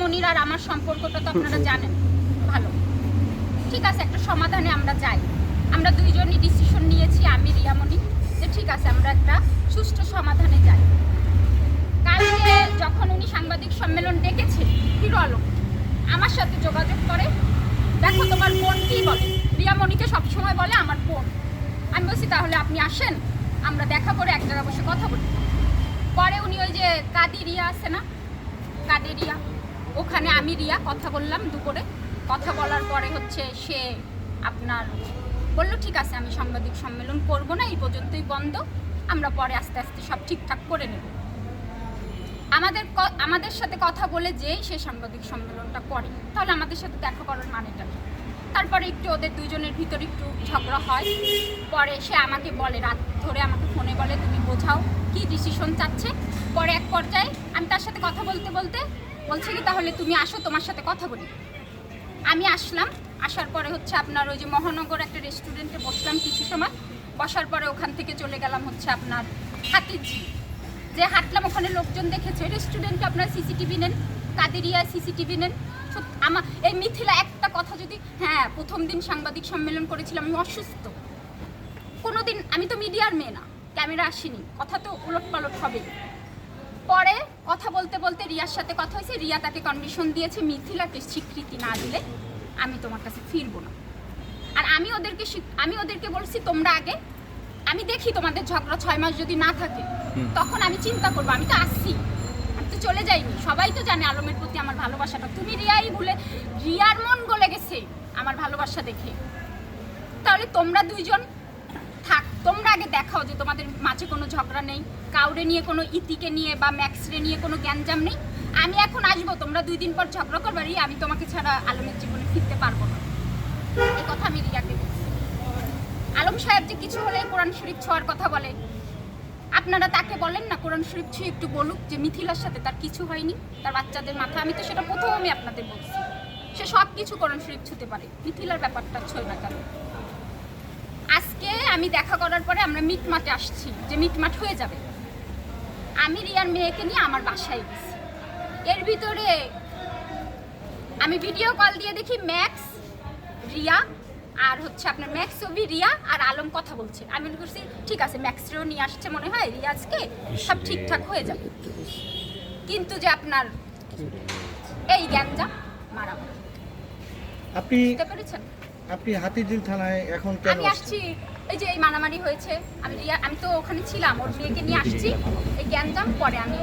মনির আর আমার সম্পর্কটা তো আপনারা জানেন। ভালো। ঠিক আছে একটা সমাধানে আমরা যাই। আমরা দুইজনই ডিসিশন নিয়েছি আমি রিয়ামণি যে ঠিক আছে আমরা একটা সুষ্ঠু সমাধানে যাই। কালকে যখন উনি সাংবাদিক সম্মেলন ডেকেছে হিরো আলম আমার সাথে যোগাযোগ করে দেখো তোমার বোন কি বলে? রিয়ামণিকে সবসময় বলে আমার বোন। আমি বলছি তাহলে আপনি আসেন আমরা দেখা করে এক জায়গায় বসে কথা বলি। পরে উনি ওই যে কাদি রিয়া আছে না? কাদি রিয়া ওখানে আমি রিয়া কথা বললাম দুপুরে। কথা বলার পরে হচ্ছে সে আপনার বলল, ঠিক আছে, আমি সাংবাদিক সম্মেলন করব না, এই পর্যন্তই বন্ধ। আমরা পরে আস্তে আস্তে সব ঠিকঠাক করে নেব। আমাদের আমাদের সাথে কথা বলে যেই সে সাংবাদিক সম্মেলনটা করে, তাহলে আমাদের সাথে দেখা করার মানেটা কি? তারপরে একটু ওদের দুজনের ভিতরে একটু ঝগড়া হয়। পরে সে আমাকে বলে, রাত ধরে আমাকে ফোনে বলে, তুমি বোঝাও কি ডিসিশন চাচ্ছে? পরে এক পর্যায়ে আমি তার সাথে কথা বলতে বলতে বলছে কি, তাহলে তুমি আসো, তোমার সাথে কথা বলি। আমি আসলাম, আসার পরে হচ্ছে আপনার ওই যে মহানগর একটা রেস্টুরেন্টে বসলাম কিছু সময়। বসার পরে ওখান থেকে চলে গেলাম হচ্ছে আপনার হাতিঝি যে হাঁটলাম, ওখানে লোকজন দেখেছে। রেস্টুরেন্টে আপনার সিসিটিভি নেন, কাদেরিয়া সিসিটিভি নেন। আমার এই মিথিলা একটা কথা যদি হ্যাঁ প্রথম দিন সাংবাদিক সম্মেলন করেছিলাম, আমি অসুস্থ। কোনোদিন, আমি তো মিডিয়ার মেয়ে না, ক্যামেরা আসিনি। কথা তো উলট পালট হবেই। পরে কথা বলতে বলতে রিয়ার সাথে কথা হয়েছে। রিয়া তাকে কন্ডিশন দিয়েছে মিথিলাকে স্বীকৃতি না দিলে আমি তোমার কাছে ফিরবো না। আর আমি ওদেরকে আমি ওদেরকে বলছি তোমরা আগে আমি দেখি তোমাদের ঝগড়া ছয় মাস যদি না থাকে তখন আমি চিন্তা করব আমি তো আসছি। আমি তো চলে যাইনি। সবাই তো জানে আলমের প্রতি আমার ভালোবাসাটা। তুমি রিয়াই ভুলে রিয়ার মন গলে গেছে আমার ভালোবাসা দেখে। তাহলে তোমরা দুইজন থাক, তোমরা আগে দেখাও যে তোমাদের মাঝে কোনো ঝগড়া নেই, কাউরে নিয়ে কোনো ইতিকে নিয়ে বা ম্যাক্সরে নিয়ে কোনো গ্যাঞ্জাম নেই। আমি এখন আসব, তোমরা দুই দিন পর ঝগড়া করবারই আমি তোমাকে ছাড়া আলমের জীবনে ফিরতে পারব না। এই কথা আমি রিয়াকে বলছি। আলম সাহেব যে কিছু হলে কোরআন শরীফ ছোঁয়ার কথা বলে। আপনারা তাকে বলেন না, কোরআন শরীফ ছুঁয়ে একটু বলুক যে মিথিলার সাথে তার কিছু হয়নি, তার বাচ্চাদের মাথা। আমি তো সেটা প্রথম আমি আপনাদের বলছি। সে সব কিছু কোরআন শরীফ ছুঁতে পারে। মিথিলার ব্যাপারটা ছয় না আজকে আমি দেখা করার পরে আমরা মিটমাটে আসছি যে মিটমাট হয়ে যাবে। আমি রিয়ার মেয়েকে নিয়ে আমার বাসায় গেছি। এর ভিতরে আমি ভিডিও কল দিয়ে দেখি ম্যাক্স রিয়া আর হচ্ছে আপনার ম্যাক্স ছবি রিয়া আর আলম কথা বলছে। আমি মনে করছি ঠিক আছে ম্যাক্সরেও নিয়ে আসছে মনে হয় রিয়াজকে সব ঠিকঠাক হয়ে যাবে। কিন্তু যে আপনার এই গ্যাঞ্জাম মারামারি। আপনি বুঝতে পেরেছেন? আপনি হাতিঝিল থানায় এখন কেন আমি আসছি এই যে এই মারামারি হয়েছে আমি রিয়া আমি তো ওখানে ছিলাম ওর মেয়েকে নিয়ে আসছি এই জ্ঞানজাম পরে আমি